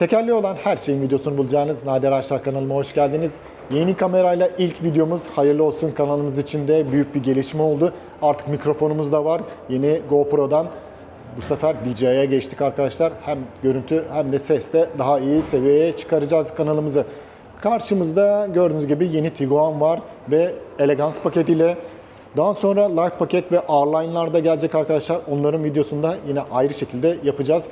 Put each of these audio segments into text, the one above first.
Tekerleği olan her şeyin videosunu bulacağınız Nadir Aşağı kanalıma hoş geldiniz. Yeni kamerayla ilk videomuz hayırlı olsun kanalımız için de büyük bir gelişme oldu. Artık mikrofonumuz da var. Yeni GoPro'dan bu sefer DJI'ye geçtik arkadaşlar. Hem görüntü hem de seste daha iyi seviyeye çıkaracağız kanalımızı. Karşımızda gördüğünüz gibi yeni Tiguan var ve Elegance paketiyle daha sonra Life paket ve R-Line'lar da gelecek arkadaşlar. Onların videosunu da yine ayrı şekilde yapacağız.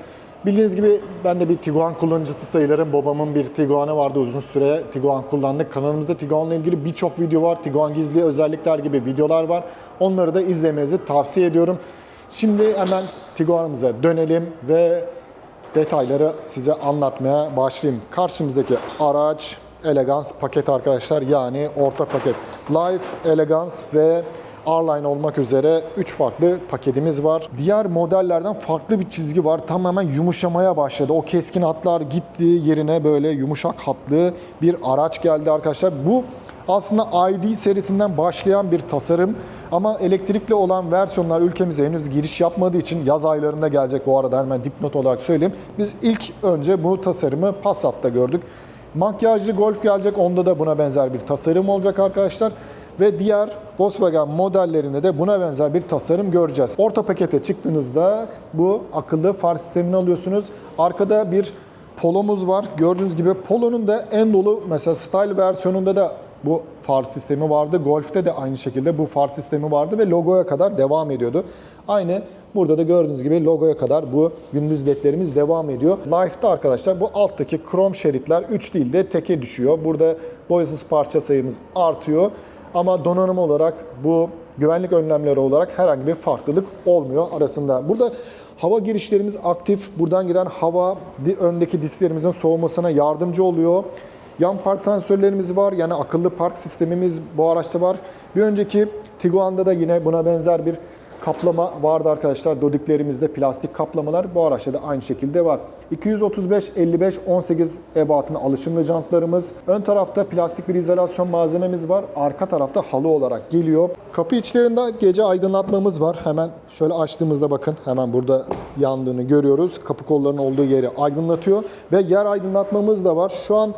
Bildiğiniz gibi ben de bir Tiguan kullanıcısı sayılırım. Babamın bir Tiguan'ı vardı uzun süre Tiguan kullandık. Kanalımızda Tiguan'la ilgili birçok video var. Tiguan gizli özellikler gibi videolar var. Onları da izlemenizi tavsiye ediyorum. Şimdi hemen Tiguan'ımıza dönelim ve detayları size anlatmaya başlayayım. Karşımızdaki araç Elegance paket arkadaşlar yani orta paket. Life, Elegance ve R-Line olmak üzere 3 farklı paketimiz var. Diğer modellerden farklı bir çizgi var. Tamamen yumuşamaya başladı. O keskin hatlar gitti yerine böyle yumuşak hatlı bir araç geldi arkadaşlar. Bu aslında ID serisinden başlayan bir tasarım ama elektrikli olan versiyonlar ülkemize henüz giriş yapmadığı için yaz aylarında gelecek bu arada hemen dipnot olarak söyleyeyim. Biz ilk önce bu tasarımı Passat'ta gördük. Makyajlı Golf gelecek onda da buna benzer bir tasarım olacak arkadaşlar. Ve diğer Volkswagen modellerinde de buna benzer bir tasarım göreceğiz. Orta pakete çıktığınızda bu akıllı far sistemini alıyorsunuz. Arkada bir Polo'muz var. Gördüğünüz gibi Polo'nun da en dolu mesela Style versiyonunda da bu far sistemi vardı. Golf'te de aynı şekilde bu far sistemi vardı ve logoya kadar devam ediyordu. Aynı burada da gördüğünüz gibi logoya kadar bu gündüz ledlerimiz devam ediyor. Life'da arkadaşlar bu alttaki krom şeritler 3 değil de teke düşüyor. Burada boyasız parça sayımız artıyor. Ama donanım olarak bu güvenlik önlemleri olarak herhangi bir farklılık olmuyor arasında. Burada hava girişlerimiz aktif. Buradan giren hava öndeki disklerimizin soğumasına yardımcı oluyor. Yan park sensörlerimiz var. Yani akıllı park sistemimiz bu araçta var. Bir önceki Tiguan'da da yine buna benzer bir kaplama vardı arkadaşlar. Dodiklerimizde plastik kaplamalar bu araçta da aynı şekilde var. 235 55 18 ebatında alışımlı jantlarımız. Ön tarafta plastik bir izolasyon malzememiz var. Arka tarafta halı olarak geliyor. Kapı içlerinde gece aydınlatmamız var. Hemen şöyle açtığımızda bakın hemen burada yandığını görüyoruz. Kapı kollarının olduğu yeri aydınlatıyor ve yer aydınlatmamız da var. Şu an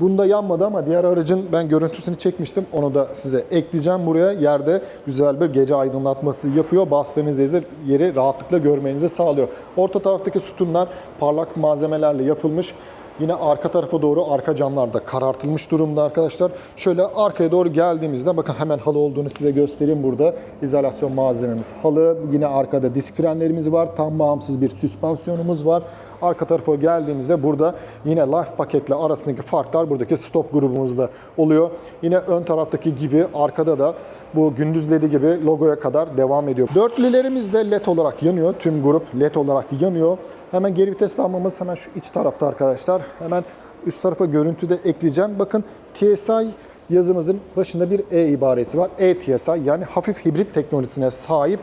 Bunda yanmadı ama diğer aracın ben görüntüsünü çekmiştim. Onu da size ekleyeceğim buraya. Yerde güzel bir gece aydınlatması yapıyor. Bastığınız yeri rahatlıkla görmenizi sağlıyor. Orta taraftaki sütunlar parlak malzemelerle yapılmış. Yine arka tarafa doğru arka camlar da karartılmış durumda arkadaşlar. Şöyle arkaya doğru geldiğimizde bakın hemen halı olduğunu size göstereyim burada. İzolasyon malzememiz halı. Yine arkada disk frenlerimiz var. Tam bağımsız bir süspansiyonumuz var. Arka tarafa geldiğimizde burada yine Life paketle arasındaki farklar buradaki stop grubumuzda oluyor. Yine ön taraftaki gibi arkada da bu gündüz ledi gibi logoya kadar devam ediyor. Dörtlülerimiz de led olarak yanıyor. Tüm grup led olarak yanıyor. Hemen geri vites lambamız hemen şu iç tarafta arkadaşlar. Hemen üst tarafa görüntü de ekleyeceğim. Bakın TSI yazımızın başında bir E ibaresi var. E-TSI yani hafif hibrit teknolojisine sahip.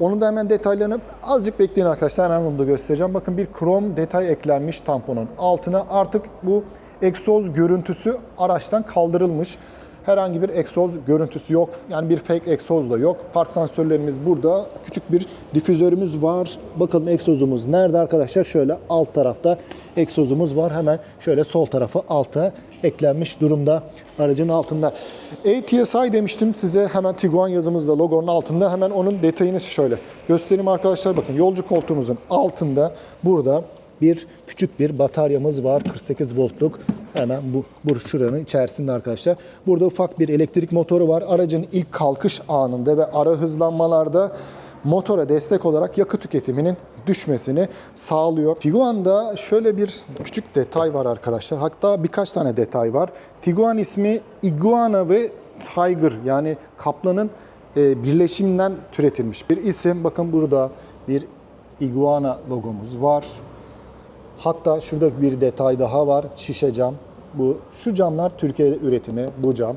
Onun da hemen detaylarını azıcık bekleyin arkadaşlar. Hemen bunu da göstereceğim. Bakın bir krom detay eklenmiş tamponun altına. Artık bu egzoz görüntüsü araçtan kaldırılmış. Herhangi bir egzoz görüntüsü yok. Yani bir fake egzoz da yok. Park sensörlerimiz burada. Küçük bir difüzörümüz var. Bakalım egzozumuz nerede arkadaşlar? Şöyle alt tarafta egzozumuz var. Hemen şöyle sol tarafı alta eklenmiş durumda aracın altında. ATSI demiştim size hemen Tiguan yazımızda logonun altında hemen onun detayını şöyle göstereyim arkadaşlar. Bakın yolcu koltuğumuzun altında burada bir küçük bir bataryamız var. 48 voltluk. Hemen bu, bu şuranın içerisinde arkadaşlar. Burada ufak bir elektrik motoru var. Aracın ilk kalkış anında ve ara hızlanmalarda motora destek olarak yakıt tüketiminin düşmesini sağlıyor. Tiguan'da şöyle bir küçük detay var arkadaşlar. Hatta birkaç tane detay var. Tiguan ismi Iguana ve Tiger yani kaplanın e, birleşiminden türetilmiş bir isim. Bakın burada bir Iguana logomuz var. Hatta şurada bir detay daha var. Şişe cam. Bu şu camlar Türkiye üretimi. Bu cam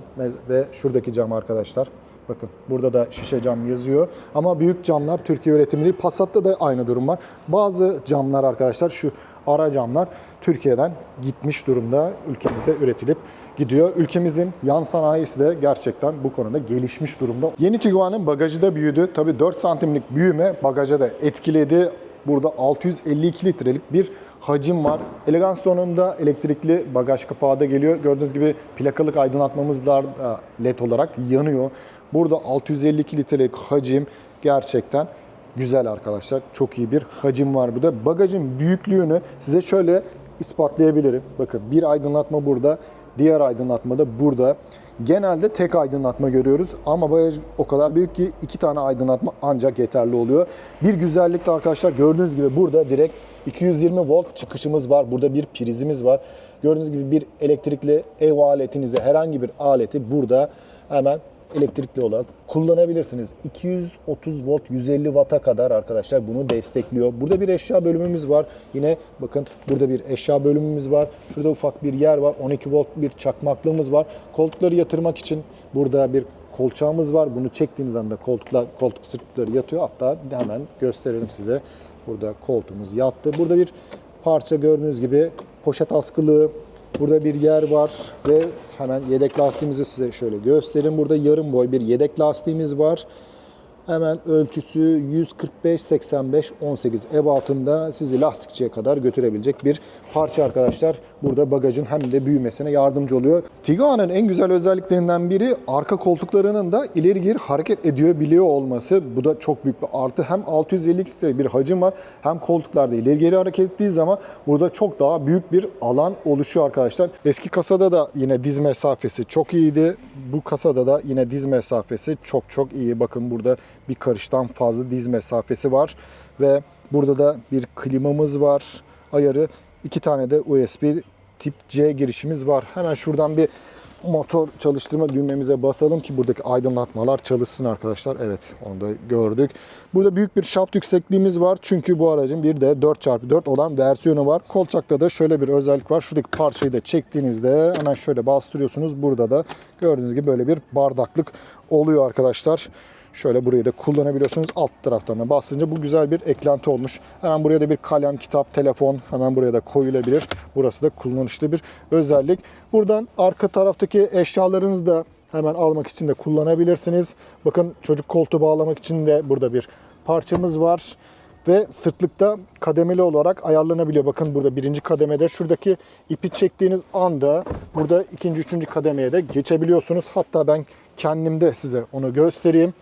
ve- şuradaki cam arkadaşlar. Bakın burada da şişe cam yazıyor. Ama büyük camlar Türkiye üretimi değil. Passat'ta da aynı durum var. Bazı camlar arkadaşlar şu ara camlar Türkiye'den gitmiş durumda. Ülkemizde üretilip gidiyor. Ülkemizin yan sanayisi de gerçekten bu konuda gelişmiş durumda. Yeni Tiguan'ın bagajı da büyüdü. Tabii 4 santimlik büyüme bagaja da etkiledi. Burada 652 litrelik bir hacim var. Elegance donanımda elektrikli bagaj kapağı da geliyor. Gördüğünüz gibi plakalık aydınlatmamız da led olarak yanıyor. Burada 652 litrelik hacim gerçekten güzel arkadaşlar. Çok iyi bir hacim var burada. Bagajın büyüklüğünü size şöyle ispatlayabilirim. Bakın bir aydınlatma burada, diğer aydınlatma da burada. Genelde tek aydınlatma görüyoruz ama bagaj o kadar büyük ki iki tane aydınlatma ancak yeterli oluyor. Bir güzellik de arkadaşlar gördüğünüz gibi burada direkt 220 volt çıkışımız var. Burada bir prizimiz var. Gördüğünüz gibi bir elektrikli ev aletinize herhangi bir aleti burada hemen elektrikli olarak kullanabilirsiniz. 230 volt 150 watt'a kadar arkadaşlar bunu destekliyor. Burada bir eşya bölümümüz var. Yine bakın burada bir eşya bölümümüz var. Şurada ufak bir yer var. 12 volt bir çakmaklığımız var. Koltukları yatırmak için burada bir kolçağımız var. Bunu çektiğiniz anda koltuklar koltuk sırtları yatıyor. Hatta hemen gösterelim size. Burada koltuğumuz yattı. Burada bir parça gördüğünüz gibi poşet askılığı, Burada bir yer var ve hemen yedek lastiğimizi size şöyle göstereyim. Burada yarım boy bir yedek lastiğimiz var. Hemen ölçüsü 145 85 18 ebatında sizi lastikçiye kadar götürebilecek bir parça arkadaşlar. Burada bagajın hem de büyümesine yardımcı oluyor. Tiguan'ın en güzel özelliklerinden biri arka koltuklarının da ileri geri hareket ediyor biliyor olması. Bu da çok büyük bir artı. Hem 650 litre bir hacim var hem koltuklarda ileri geri hareket ettiği zaman burada çok daha büyük bir alan oluşuyor arkadaşlar. Eski kasada da yine diz mesafesi çok iyiydi. Bu kasada da yine diz mesafesi çok çok iyi. Bakın burada bir karıştan fazla diz mesafesi var ve burada da bir klimamız var. Ayarı iki tane de USB tip C girişimiz var. Hemen şuradan bir motor çalıştırma düğmemize basalım ki buradaki aydınlatmalar çalışsın arkadaşlar. Evet onu da gördük. Burada büyük bir şaft yüksekliğimiz var. Çünkü bu aracın bir de 4x4 olan versiyonu var. Kolçakta da şöyle bir özellik var. Şuradaki parçayı da çektiğinizde hemen şöyle bastırıyorsunuz. Burada da gördüğünüz gibi böyle bir bardaklık oluyor arkadaşlar. Şöyle burayı da kullanabiliyorsunuz. Alt taraftan da bastınca bu güzel bir eklenti olmuş. Hemen buraya da bir kalem, kitap, telefon hemen buraya da koyulabilir. Burası da kullanışlı bir özellik. Buradan arka taraftaki eşyalarınızı da hemen almak için de kullanabilirsiniz. Bakın çocuk koltuğu bağlamak için de burada bir parçamız var. Ve sırtlıkta kademeli olarak ayarlanabiliyor. Bakın burada birinci kademede şuradaki ipi çektiğiniz anda burada ikinci, üçüncü kademeye de geçebiliyorsunuz. Hatta ben kendimde size onu göstereyim.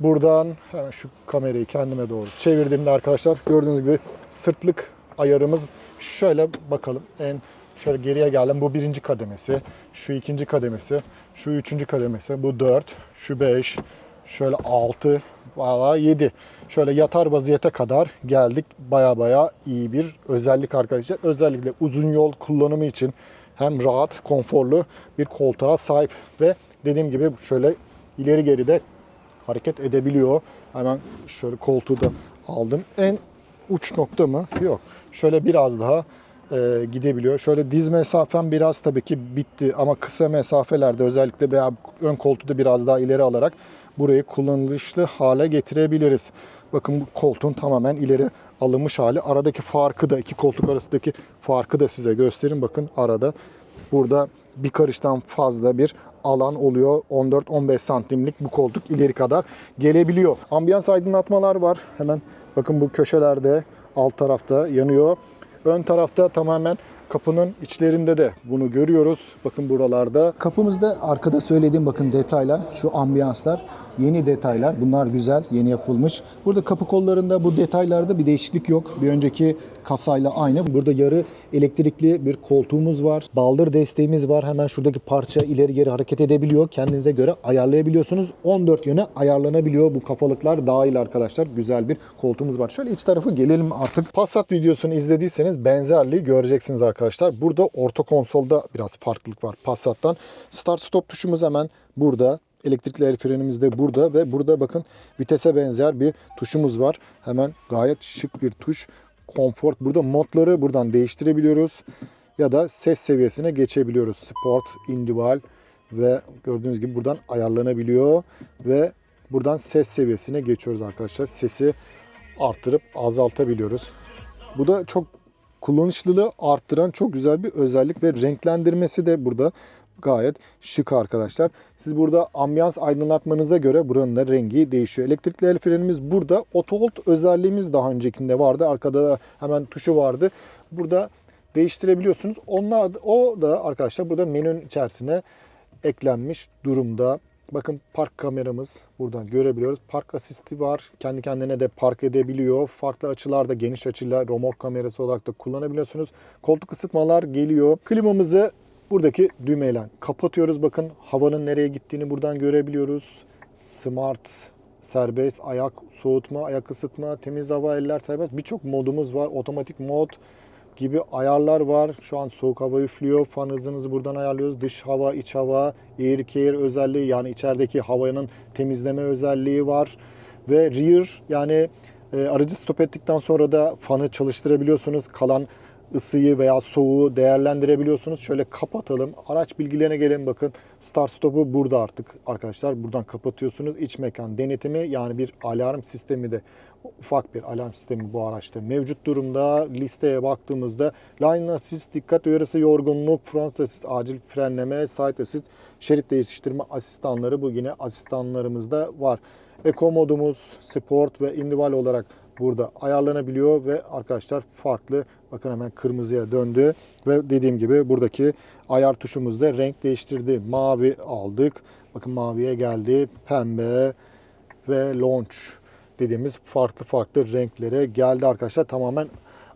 Buradan hemen şu kamerayı kendime doğru çevirdiğimde arkadaşlar gördüğünüz gibi sırtlık ayarımız şöyle bakalım. En şöyle geriye geldim. Bu birinci kademesi, şu ikinci kademesi, şu üçüncü kademesi, bu dört, şu beş, şöyle altı, valla yedi. Şöyle yatar vaziyete kadar geldik. Baya baya iyi bir özellik arkadaşlar. Özellikle uzun yol kullanımı için hem rahat, konforlu bir koltuğa sahip ve dediğim gibi şöyle ileri geri de hareket edebiliyor. Hemen şöyle koltuğu da aldım. En uç nokta mı? Yok. Şöyle biraz daha e, gidebiliyor. Şöyle diz mesafem biraz tabii ki bitti ama kısa mesafelerde özellikle veya ön koltuğu da biraz daha ileri alarak burayı kullanışlı hale getirebiliriz. Bakın bu koltuğun tamamen ileri alınmış hali. Aradaki farkı da iki koltuk arasındaki farkı da size göstereyim. Bakın arada burada bir karıştan fazla bir alan oluyor. 14-15 santimlik bu koltuk ileri kadar gelebiliyor. Ambiyans aydınlatmalar var. Hemen bakın bu köşelerde alt tarafta yanıyor. Ön tarafta tamamen kapının içlerinde de bunu görüyoruz. Bakın buralarda. Kapımızda arkada söylediğim bakın detaylar, şu ambiyanslar, yeni detaylar. Bunlar güzel, yeni yapılmış. Burada kapı kollarında bu detaylarda bir değişiklik yok. Bir önceki kasayla aynı. Burada yarı elektrikli bir koltuğumuz var. Baldır desteğimiz var. Hemen şuradaki parça ileri geri hareket edebiliyor. Kendinize göre ayarlayabiliyorsunuz. 14 yöne ayarlanabiliyor. Bu kafalıklar dahil arkadaşlar. Güzel bir koltuğumuz var. Şöyle iç tarafı gelelim artık. Passat videosunu izlediyseniz benzerliği göreceksiniz arkadaşlar. Burada orta konsolda biraz farklılık var Passat'tan. Start stop tuşumuz hemen burada. Elektrikli el frenimiz de burada ve burada bakın vitese benzer bir tuşumuz var. Hemen gayet şık bir tuş. Comfort. Burada modları buradan değiştirebiliyoruz. Ya da ses seviyesine geçebiliyoruz. Sport, individual ve gördüğünüz gibi buradan ayarlanabiliyor. Ve buradan ses seviyesine geçiyoruz arkadaşlar. Sesi arttırıp azaltabiliyoruz. Bu da çok kullanışlılığı arttıran çok güzel bir özellik ve renklendirmesi de burada gayet şık arkadaşlar. Siz burada ambiyans aydınlatmanıza göre buranın da rengi değişiyor. Elektrikli el frenimiz burada. Auto özelliğimiz daha öncekinde vardı. Arkada da hemen tuşu vardı. burada değiştirebiliyorsunuz. Onlar, o da arkadaşlar burada menünün içerisine eklenmiş durumda. Bakın park kameramız buradan görebiliyoruz. Park asisti var. Kendi kendine de park edebiliyor. Farklı açılarda geniş açıyla remote kamerası olarak da kullanabiliyorsunuz. Koltuk ısıtmalar geliyor. Klimamızı buradaki düğmeyle kapatıyoruz. Bakın havanın nereye gittiğini buradan görebiliyoruz. Smart, serbest, ayak soğutma, ayak ısıtma, temiz hava, eller serbest. Birçok modumuz var. Otomatik mod gibi ayarlar var. Şu an soğuk hava üflüyor. Fan hızınızı buradan ayarlıyoruz. Dış hava, iç hava, air care özelliği yani içerideki havanın temizleme özelliği var. Ve rear yani e, aracı stop ettikten sonra da fanı çalıştırabiliyorsunuz. Kalan ısıyı veya soğuğu değerlendirebiliyorsunuz. Şöyle kapatalım. Araç bilgilerine gelin bakın. Start stop'u burada artık arkadaşlar. Buradan kapatıyorsunuz. İç mekan denetimi yani bir alarm sistemi de ufak bir alarm sistemi bu araçta mevcut durumda. Listeye baktığımızda line assist, dikkat uyarısı, yorgunluk, front assist, acil frenleme, side assist, şerit değiştirme asistanları bu yine asistanlarımızda var. Eco modumuz, sport ve individual olarak burada ayarlanabiliyor ve arkadaşlar farklı bakın hemen kırmızıya döndü ve dediğim gibi buradaki ayar tuşumuzda renk değiştirdi. Mavi aldık. Bakın maviye geldi. Pembe ve launch dediğimiz farklı farklı renklere geldi arkadaşlar. Tamamen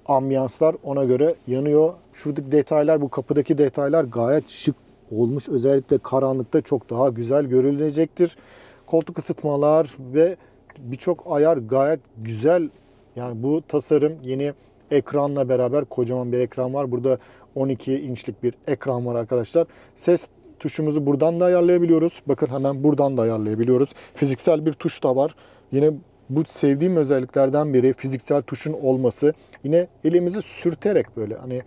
ambiyanslar ona göre yanıyor. Şuradaki detaylar bu kapıdaki detaylar gayet şık olmuş. Özellikle karanlıkta çok daha güzel görülecektir. Koltuk ısıtmalar ve birçok ayar gayet güzel. Yani bu tasarım yeni ekranla beraber kocaman bir ekran var. Burada 12 inçlik bir ekran var arkadaşlar. Ses tuşumuzu buradan da ayarlayabiliyoruz. Bakın hemen buradan da ayarlayabiliyoruz. Fiziksel bir tuş da var. Yine bu sevdiğim özelliklerden biri fiziksel tuşun olması. Yine elimizi sürterek böyle hani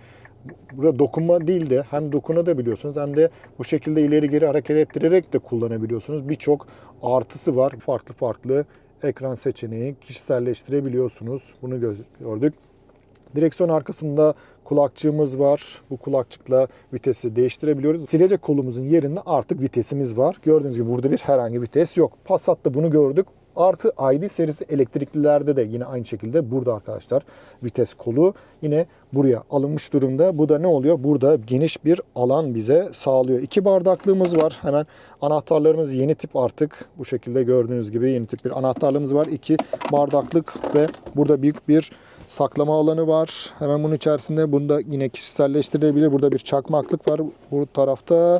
burada dokunma değil de hem dokunabiliyorsunuz hem de bu şekilde ileri geri hareket ettirerek de kullanabiliyorsunuz. Birçok artısı var. Farklı farklı ekran seçeneği kişiselleştirebiliyorsunuz. Bunu gö- gördük. Direksiyon arkasında kulakçığımız var. Bu kulakçıkla vitesi değiştirebiliyoruz. Silecek kolumuzun yerinde artık vitesimiz var. Gördüğünüz gibi burada bir herhangi vites yok. Passat'ta bunu gördük. Artı ID serisi elektriklilerde de yine aynı şekilde burada arkadaşlar vites kolu yine buraya alınmış durumda. Bu da ne oluyor? Burada geniş bir alan bize sağlıyor. İki bardaklığımız var. Hemen anahtarlarımız yeni tip artık. Bu şekilde gördüğünüz gibi yeni tip bir anahtarlığımız var. İki bardaklık ve burada büyük bir saklama alanı var. Hemen bunun içerisinde bunda yine kişiselleştirilebilir. Burada bir çakmaklık var bu tarafta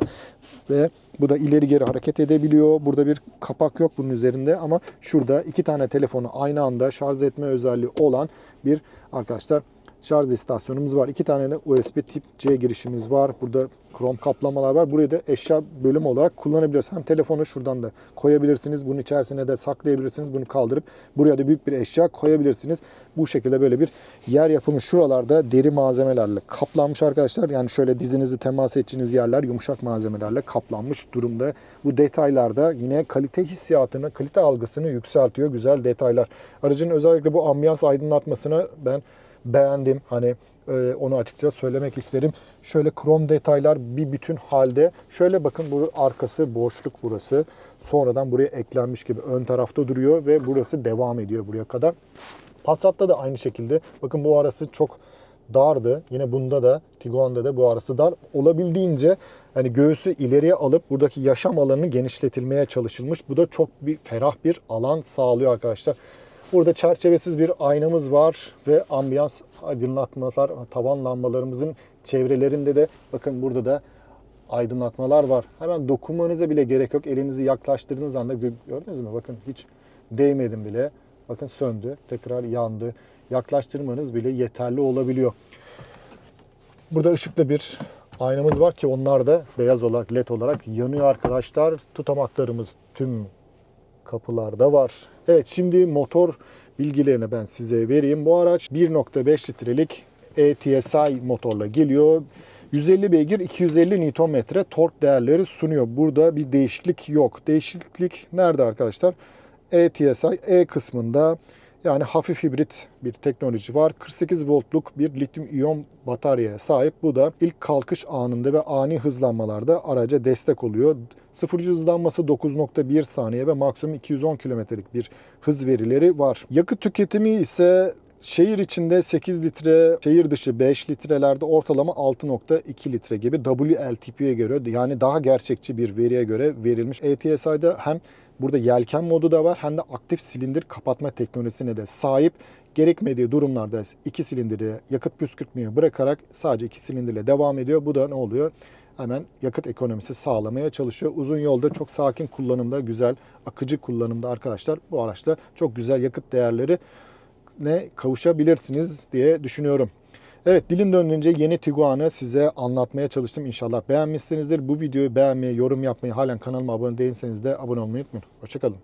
ve bu da ileri geri hareket edebiliyor. Burada bir kapak yok bunun üzerinde ama şurada iki tane telefonu aynı anda şarj etme özelliği olan bir arkadaşlar şarj istasyonumuz var. İki tane de USB tip C girişimiz var. Burada krom kaplamalar var. Burayı da eşya bölümü olarak kullanabiliyoruz. Hem telefonu şuradan da koyabilirsiniz. Bunun içerisine de saklayabilirsiniz. Bunu kaldırıp buraya da büyük bir eşya koyabilirsiniz. Bu şekilde böyle bir yer yapımı şuralarda deri malzemelerle kaplanmış arkadaşlar. Yani şöyle dizinizi temas edeceğiniz yerler yumuşak malzemelerle kaplanmış durumda. Bu detaylarda yine kalite hissiyatını, kalite algısını yükseltiyor. Güzel detaylar. Aracın özellikle bu ambiyans aydınlatmasını ben beğendim. Hani e, onu açıkça söylemek isterim. Şöyle krom detaylar bir bütün halde. Şöyle bakın bu arkası boşluk burası. Sonradan buraya eklenmiş gibi ön tarafta duruyor ve burası devam ediyor buraya kadar. Passat'ta da aynı şekilde. Bakın bu arası çok dardı. Yine bunda da Tiguan'da da bu arası dar. Olabildiğince hani göğsü ileriye alıp buradaki yaşam alanını genişletilmeye çalışılmış. Bu da çok bir ferah bir alan sağlıyor arkadaşlar. Burada çerçevesiz bir aynamız var ve ambiyans aydınlatmalar, tavan lambalarımızın çevrelerinde de bakın burada da aydınlatmalar var. Hemen dokunmanıza bile gerek yok. Elinizi yaklaştırdığınız anda gö- gördünüz mü? Bakın hiç değmedim bile. Bakın söndü, tekrar yandı. Yaklaştırmanız bile yeterli olabiliyor. Burada ışıklı bir aynamız var ki onlar da beyaz olarak led olarak yanıyor arkadaşlar. Tutamaklarımız tüm kapılarda var. Evet şimdi motor bilgilerini ben size vereyim. Bu araç 1.5 litrelik ETSI motorla geliyor. 150 beygir 250 Nm tork değerleri sunuyor. Burada bir değişiklik yok. Değişiklik nerede arkadaşlar? ETSI E kısmında yani hafif hibrit bir teknoloji var. 48 voltluk bir lityum iyon bataryaya sahip. Bu da ilk kalkış anında ve ani hızlanmalarda araca destek oluyor. 0 hızlanması 9.1 saniye ve maksimum 210 kilometrelik bir hız verileri var. Yakıt tüketimi ise Şehir içinde 8 litre, şehir dışı 5 litrelerde ortalama 6.2 litre gibi WLTP'ye göre yani daha gerçekçi bir veriye göre verilmiş. ATSI'de hem burada yelken modu da var hem de aktif silindir kapatma teknolojisine de sahip. Gerekmediği durumlarda iki silindiri yakıt püskürtmeye bırakarak sadece iki silindirle devam ediyor. Bu da ne oluyor? Hemen yakıt ekonomisi sağlamaya çalışıyor. Uzun yolda çok sakin kullanımda, güzel akıcı kullanımda arkadaşlar bu araçta çok güzel yakıt değerleri ne kavuşabilirsiniz diye düşünüyorum. Evet dilim döndüğünce yeni Tiguan'ı size anlatmaya çalıştım. İnşallah beğenmişsinizdir. Bu videoyu beğenmeyi, yorum yapmayı, halen kanalıma abone değilseniz de abone olmayı unutmayın. Hoşçakalın.